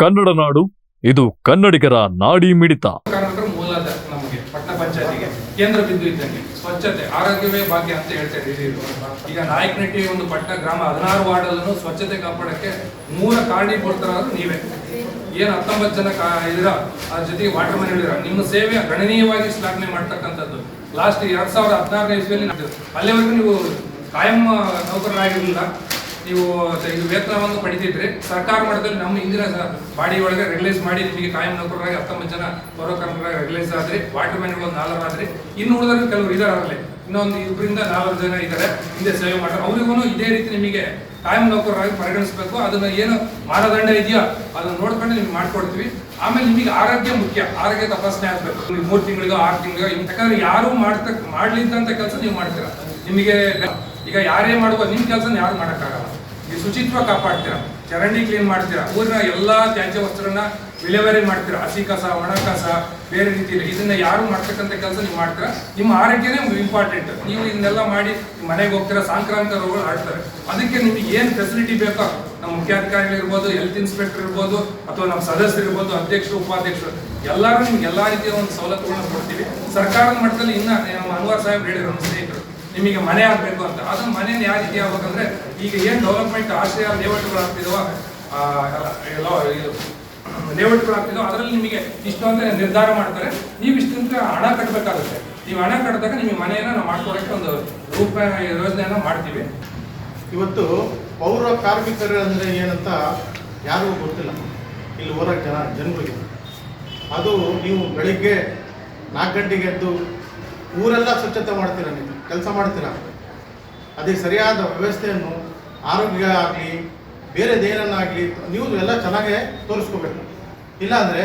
ಕನ್ನಡ ನಾಡು, ಇದು ಕನ್ನಡಿಗರ ನಾಡಿ ಮಿಡಿತ. ನಮಗೆ ಪಟ್ಟಣ ಪಂಚಾಯತಿಗೆ, ಕೇಂದ್ರ ಬಿಂದು ಇದ್ದಂಗೆ, ಸ್ವಚ್ಛತೆ, ಆರೋಗ್ಯವೇ ಭಾಗ್ಯ ಅಂತ ಹಿರಿಯರು ಈಗ ನಾಯಕನಟ್ಟಿ ಒಂದು ಪಟ್ಟಣ ಗ್ರಾಮ ಹದಿನಾರು ವಾರ್ಡಲ್ಲೂ ಸ್ವಚ್ಛತೆ ಕಾಪಾಡಕ್ಕೆ ಮೂಲ ಕಾರಣೀಭೂತರಾದ್ರು ನೀವೇ. ಏನು ಹತ್ತೊಂಬತ್ತು ಜನ ಕಾ ಇದೀರ ಅದ್ರ ಜೊತೆಗೆ ವಾಟರ್ ಮ್ಯಾನ್ ಹೇಳಿರ ನಿಮ್ಮ ಸೇವೆ ಗಣನೀಯವಾಗಿ ಶ್ಲಾಘನೆ ಮಾಡ್ತಕ್ಕಂಥದ್ದು. ಲಾಸ್ಟ್ ಎರಡ್ ಸಾವಿರದ ಹದಿನಾರನೇ ಇಸ್ವಿಯಲ್ಲಿ. ಅಲ್ಲಿವರೆಗೂ ನೀವು ಕಾಯಂ ನೌಕರರಾಗಿರಲಿಲ್ಲ. ನೀವು ಇದು ವೇತನವನ್ನು ಪಡಿತಿದ್ರೆ ಸರ್ಕಾರ ಮಟ್ಟದಲ್ಲಿ ನಮ್ಮ ಹಿಂದಿನ ಬಾಡಿ ಒಳಗೆ ರೆಗ್ಯುಲೈಸ್ ಮಾಡಿ ನಿಮಗೆ ಕಾಯಂ ನೌಕರರಾಗಿ ಹತ್ತೊಂಬತ್ತು ಜನ ಪೌರಕರ್ಮರಾಗಿ ರೆಗ್ಯುಲೈಸ್ ಆದ್ರೆ ವಾಟರ್ ಮ್ಯಾನ್ಗಳು ನಾಲ್ವರು ಆದ್ರಿ ಇನ್ನು ಉಳಿದ್ರೆ ಕೆಲವರು ಆಗಲಿ ಇನ್ನೊಂದು ಇಬ್ಬರಿಂದ ನಾಲ್ವರು ಜನ ಇದ್ದಾರೆ ಹಿಂದೆ ಸೇವೆ ಮಾಡ್ತಾರೆ. ಅವರಿಗೂ ಇದೇ ರೀತಿ ನಿಮಗೆ ಕಾಯಂ ನೌಕರರಾಗಿ ಪರಿಗಣಿಸಬೇಕು. ಅದನ್ನ ಏನು ಮಾನದಂಡ ಇದೆಯೋ ಅದನ್ನ ನೋಡ್ಕೊಂಡು ನಿಮ್ಗೆ ಮಾಡ್ಕೊಡ್ತೀವಿ. ಆಮೇಲೆ ನಿಮಗೆ ಆರೋಗ್ಯ ಮುಖ್ಯ. ಆರೋಗ್ಯ ತಪಾಸಣೆ ಆಗಬೇಕು. ಮೂರು ತಿಂಗಳಿಗೋ, ಆರು ತಿಂಗಳಿಗೋ ಯಾಕಂದ್ರೆ ಯಾರು ಮಾಡ್ತಕ್ಕ ಮಾಡ್ಲಿದ್ದಂಥ ಕೆಲಸ ನೀವು ಮಾಡ್ತೀರಾ. ನಿಮಗೆ ಈಗ ಯಾರೇ ಮಾಡುವ ನಿಮ್ಮ ಕೆಲಸ ಯಾರು ಮಾಡಕ್ಕಾಗಲ್ಲ. ಈ ಶುಚಿತ್ವ ಕಾಪಾಡ್ತೀರಾ? ಚರಂಡಿ ಕ್ಲೀನ್ ಮಾಡ್ತೀರಾ? ಊರಿನ ಎಲ್ಲಾ ತ್ಯಾಜ್ಯ ವಸ್ತುಗಳನ್ನ ವಿಲೇವಾರಿ ಮಾಡ್ತೀರಾ? ಹಸಿ ಕಸ, ಒಣ ಕಸ, ಬೇರೆ ರೀತಿಯಲ್ಲಿ. ಇದನ್ನ ಯಾರು ಮಾಡ್ತಕ್ಕಂಥ ಕೆಲಸ ನೀವು ಮಾಡ್ತೀರಾ? ನಿಮ್ಮ ಆರೋಗ್ಯನೇ ಇಂಪಾರ್ಟೆಂಟ್ ನೀವು ಇದನ್ನೆಲ್ಲ ಮಾಡಿ ಮನೆಗೆ ಹೋಗ್ತೀರಾ? ಸಾಂಕ್ರಾಮಿಕ ರೋಗಗಳು ಆಡ್ತಾರೆ. ಅದಕ್ಕೆ ನಿಮಗೆ ಏನು ಫೆಸಿಲಿಟಿ ಬೇಕೋ, ನಮ್ಮ ಮುಖ್ಯಾಧಿಕಾರಿಗಳಿರ್ಬೋದು ಹೆಲ್ತ್ ಇನ್ಸ್ಪೆಕ್ಟರ್ ಇರ್ಬೋದು, ಅಥವಾ ನಮ್ಮ ಸದಸ್ಯರು ಇರ್ಬೋದು, ಅಧ್ಯಕ್ಷರು, ಉಪಾಧ್ಯಕ್ಷರು, ಎಲ್ಲರೂ ನಿಮ್ಗೆ ಎಲ್ಲಾ ರೀತಿಯ ಒಂದು ಸವಲತ್ತುಗಳನ್ನ ಕೊಡ್ತೀವಿ. ಸರ್ಕಾರದ ಮಟ್ಟದಲ್ಲಿ ಇನ್ನ ನಮ್ಮ ಅನ್ವರ್ ಸಾಹೇಬ್ ಹೇಳಿರೋ ನಿಮಗೆ ಮನೆ ಆಗಬೇಕು ಅಂತ. ಅದು ಮನೇನ ಯಾವ ರೀತಿ ಆಗ್ಬೇಕಂದ್ರೆ, ಈಗ ಏನು ಡೆವಲಪ್ಮೆಂಟ್ ಆಶ್ರಯ ಲೇಔಟ್ಗಳು ಆಗ್ತಿದವ ಎಲ್ಲ ಇದು, ಲೇಔಟ್ಗಳು ಆಗ್ತಿದೋ ಅದರಲ್ಲಿ ನಿಮಗೆ ಇಷ್ಟು ಅಂತ ನಿರ್ಧಾರ ಮಾಡ್ತಾರೆ. ನೀವು ಇಷ್ಟು ಅಂತ ಹಣ ಕಟ್ಟಬೇಕಾಗುತ್ತೆ ನೀವು ಹಣ ಕಟ್ಟಿದಾಗ ನಿಮಗೆ ಮನೆಯನ್ನ ನಾವು ಮಾಡ್ಕೊಡಕ್ಕೆ ಒಂದು ರೂಪ, ಯೋಜನೆಯನ್ನು ಮಾಡ್ತೀವಿ. ಇವತ್ತು ಪೌರ ಕಾರ್ಮಿಕರು ಅಂದರೆ ಏನಂತ ಯಾರಿಗೂ ಗೊತ್ತಿಲ್ಲ. ಇಲ್ಲಿ ಹೋರಾಟ ಜನ, ಜನಗಳಿಗೆ. ಅದು ನೀವು ಬೆಳಿಗ್ಗೆ ನಾಲ್ಕು ಗಂಟೆಗೆ ಎದ್ದು ಊರೆಲ್ಲ ಸ್ವಚ್ಛತೆ ಮಾಡ್ತೀರ ನೀವು? ಕೆಲಸ ಮಾಡ್ತೀರಾ? ಅದಕ್ಕೆ ಸರಿಯಾದ ವ್ಯವಸ್ಥೆಯನ್ನು ಆರೋಗ್ಯ ಆಗಲಿ ಬೇರೆದೇನನ್ನಾಗಲಿ ನೀವು ಎಲ್ಲ ಚೆನ್ನಾಗೇ ತೋರಿಸ್ಕೋಬೇಕು. ಇಲ್ಲಾಂದರೆ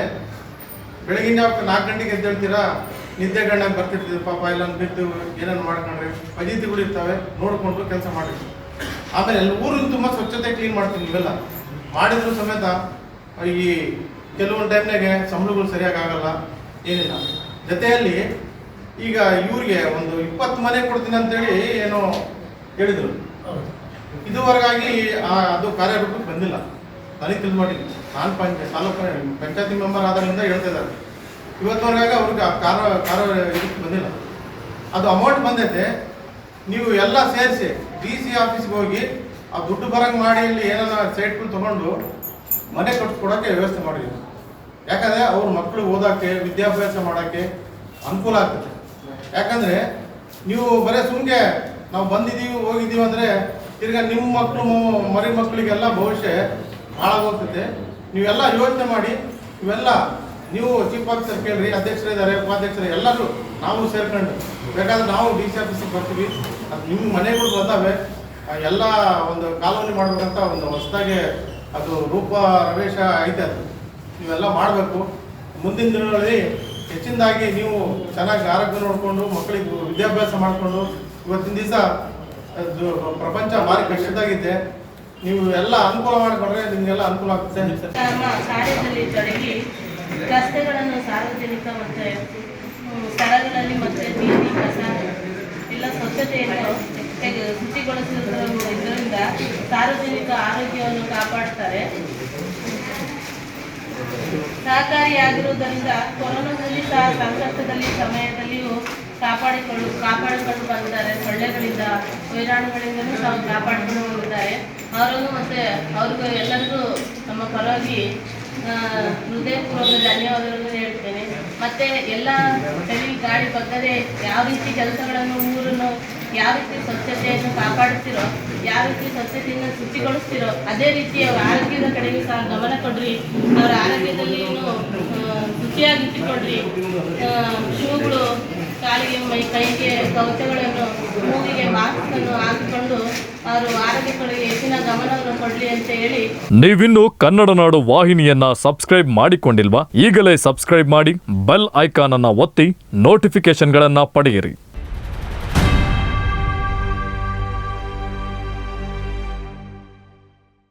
ಬೆಳಗಿನ ನಾಲ್ಕು ಗಂಟೆಗೆ ಎದ್ದೇಳ್ತೀರಾ ನಿದ್ದೆ ಗಂಡಾಗ ಬರ್ತಿರ್ತೀವಿ ಪಾಪ ಇಲ್ಲ ಬಿದ್ದು ಏನೇನು ಮಾಡ್ಕೊಂಡ್ರೆ, ಅತಿಥಿಗಳು ಇರ್ತವೆ, ನೋಡಿಕೊಂಡು ಕೆಲಸ ಮಾಡಿ ಆಮೇಲೆ ಎಲ್ಲ ಊರಿನ ತುಂಬ ಸ್ವಚ್ಛತೆ ಕ್ಲೀನ್ ಮಾಡ್ತೀವಿ ನೀವೆಲ್ಲ. ಮಾಡಿದ್ರು ಸಮೇತ ಈ ಕೆಲವೊಂದು ಟೈಮ್ನಾಗೆ ಸಂಬಳಗಳು ಸರಿಯಾಗಿ ಆಗಲ್ಲ, ಏನಿಲ್ಲ. ಜೊತೆಯಲ್ಲಿ ಈಗ ಇವ್ರಿಗೆ ಒಂದು ಇಪ್ಪತ್ತು ಮನೆ ಕೊಡ್ತೀನಿ ಅಂತೇಳಿ ಏನೋ ಹೇಳಿದರು. ಇದುವರೆಗಾಗಿ ಆ- ಅದು ಕಾರ್ಯರೂಪಕ್ಕೆ ಬಂದಿಲ್ಲ. ನನಗೆ ತಿಳಿದು ಮಾಡಿ ನಾನು ಪಂಚ ತಾಲೂಕು ಪಂಚಾಯತಿ ಮೆಂಬರ್ ಆದ್ರಿಂದ ಹೇಳ್ತಾ ಇದ್ದಾರೆ. ಇವತ್ತವರೆಗಾಗಿ ಅವ್ರಿಗೆ ಆ ಕಾರ ಕಾರ ಇದಕ್ಕೆ ಬಂದಿಲ್ಲ. ಅದು ಅಮೌಂಟ್ ಬಂದೈತೆ. ನೀವು ಎಲ್ಲ ಸೇರಿಸಿ ಡಿ ಸಿ ಆಫೀಸ್ಗೆ ಹೋಗಿ ಆ ದುಡ್ಡು ಬರಂಗೆ ಮಾಡಿ ಇಲ್ಲಿ ಏನಾರ ಸೈಟ್ಗಳು ತೊಗೊಂಡು ಮನೆ ಕಟ್ಸ್ಕೊಡೋಕ್ಕೆ ವ್ಯವಸ್ಥೆ ಮಾಡಿದ್ವಿ ಯಾಕಂದರೆ ಅವ್ರ ಮಕ್ಕಳು ಓದೋಕ್ಕೆ ವಿದ್ಯಾಭ್ಯಾಸ ಮಾಡೋಕ್ಕೆ ಅನುಕೂಲ ಆಗ್ತದೆ. ಯಾಕಂದರೆ ನೀವು ಬರೀ ಸುಮ್ಗೆ ನಾವು ಬಂದಿದ್ದೀವಿ ಹೋಗಿದ್ದೀವಿ ಅಂದರೆ ತಿರ್ಗಾ ನಿಮ್ಮ ಮಕ್ಕಳು ಮರಿ ಮಕ್ಕಳಿಗೆಲ್ಲ ಭವಿಷ್ಯ ಹಾಳಾಗೋಗ್ತದೆ. ನೀವೆಲ್ಲ ಯೋಚನೆ ಮಾಡಿ, ಇವೆಲ್ಲ ನೀವು ಚೀಫ್ ಆಫೀಸರ್ ಕೇಳ್ರಿ, ಅಧ್ಯಕ್ಷರು ಇದ್ದಾರೆ ಉಪಾಧ್ಯಕ್ಷರು ಎಲ್ಲರೂ ನಾವು ಸೇರ್ಕೊಂಡು, ಬೇಕಾದ್ರೆ ನಾವು ಡಿ ಸಿ ಆಫೀಸಿಗೆ ಬರ್ತೀವಿ. ಅದು ನಿಮ್ಮ ಮನೆಗಳು ಬಂದಾವೆ ಎಲ್ಲ ಒಂದು ಕಾಲೋನಿ ಮಾಡ್ಬೇಕಂತ ಒಂದು ಹೊಸದಾಗಿ ಅದು ರೂಪ, ರವೇಶ ಐತೆ ಅದು. ನೀವೆಲ್ಲ ಮಾಡಬೇಕು. ಮುಂದಿನ ದಿನಗಳಲ್ಲಿ ಹೆಚ್ಚಿನದಾಗಿ ನೀವು ಚೆನ್ನಾಗಿ ಆರೋಗ್ಯ ನೋಡಿಕೊಂಡು ಮಕ್ಕಳಿಗೆ ವಿದ್ಯಾಭ್ಯಾಸ ಮಾಡಿಕೊಂಡು ಇವತ್ತಿನ ದಿವಸ ಪ್ರಪಂಚ ಭಾರಿ ಕಷ್ಟದಾಗಿದೆ ನೀವು ಎಲ್ಲ ಅನುಕೂಲ ಮಾಡಿಕೊಂಡ್ರೆ ನಿಮಗೆಲ್ಲ ಅನುಕೂಲ ಆಗ್ತದೆ ಕಾರ್ಯದಲ್ಲಿ ತೊಡಗಿ ರಸ್ತೆಗಳನ್ನು ಸಾರ್ವಜನಿಕ ಮತ್ತು ಸ್ಥಳಗಳಲ್ಲಿ ಮತ್ತೆ ಬೀದಿ ಕಸ ಎಲ್ಲ ಸ್ವಚ್ಛತೆಯನ್ನು ಶುಚಿಗೊಳಿಸುವುದರಿಂದ ಸಾರ್ವಜನಿಕ ಆರೋಗ್ಯವನ್ನು ಕಾಪಾಡ್ತಾರೆ. ಸಹಕಾರಿಯಾಗಿರುವುದರಿಂದ ಕೊರೋನಾದಲ್ಲಿ ಸಹ ಸಂಕಷ್ಟದಲ್ಲಿ ಸಮಯದಲ್ಲಿಯೂ ಕಾಪಾಡಿಕೊಂಡು ಕಾಪಾಡಿಕೊಂಡು ಬಂದಿದ್ದಾರೆ. ಸೊಳ್ಳೆಗಳಿಂದ ವೈರಾಣುಗಳಿಂದಲೂ ಸಹ ಕಾಪಾಡಿಕೊಂಡು ಹೋಗುತ್ತಾರೆ ಅವರನ್ನು ಮತ್ತೆ ಅವ್ರಿಗೂ ಎಲ್ಲರಿಗೂ ನಮ್ಮ ಪರವಾಗಿ ಹೃದಯಪೂರ್ವಕ ಧನ್ಯವಾದಗಳನ್ನು ಹೇಳ್ತೇನೆ. ಮತ್ತೆ ಎಲ್ಲ ಚಳಿ ಗಾಳಿ ಬಗ್ಗದೆ ಯಾವ ರೀತಿ ಕೆಲಸಗಳನ್ನು ಊರನ್ನು ಯಾವ ರೀತಿ ಸ್ವಚ್ಛತೆಯನ್ನು ಕಾಪಾಡುತ್ತಿರೋ, ಯಾವ ರೀತಿ ಸ್ವಚ್ಛತೆಯನ್ನು ಶುಚಿಗೊಳಿಸ್ತಿರೋ, ಅದೇ ರೀತಿ ಅವರ ಆರೋಗ್ಯದ ಕಡೆಗೂ ಸಹ ಗಮನ ಕೊಡ್ರಿ. ಅವರ ಆರೋಗ್ಯದಲ್ಲಿ ಶುಚಿಯಾಗಿಟ್ಟುಕೊಡ್ರಿ ಶೂಗಳು, ಕಾಲಿಗೆ ಮೈ, ಕೈಗೆ ಕವಚಗಳನ್ನು, ಮೂಗಿಗೆ ಮಾಸ್ಕ್ ಅನ್ನು ಹಾಕಿಕೊಂಡು ಅವರು ಗಮನವನ್ನು ಅಂತ ಹೇಳಿ. ನೀವಿನ್ನು ಕನ್ನಡ ನಾಡು ವಾಹಿನಿಯನ್ನ ಸಬ್ಸ್ಕ್ರೈಬ್ ಮಾಡಿಕೊಂಡಿಲ್ವಾ? ಈಗಲೇ ಸಬ್ಸ್ಕ್ರೈಬ್ ಮಾಡಿ, ಬೆಲ್ ಐಕಾನ್ ಅನ್ನ ಒತ್ತಿ ನೋಟಿಫಿಕೇಶನ್ಗಳನ್ನ ಪಡೆಯಿರಿ.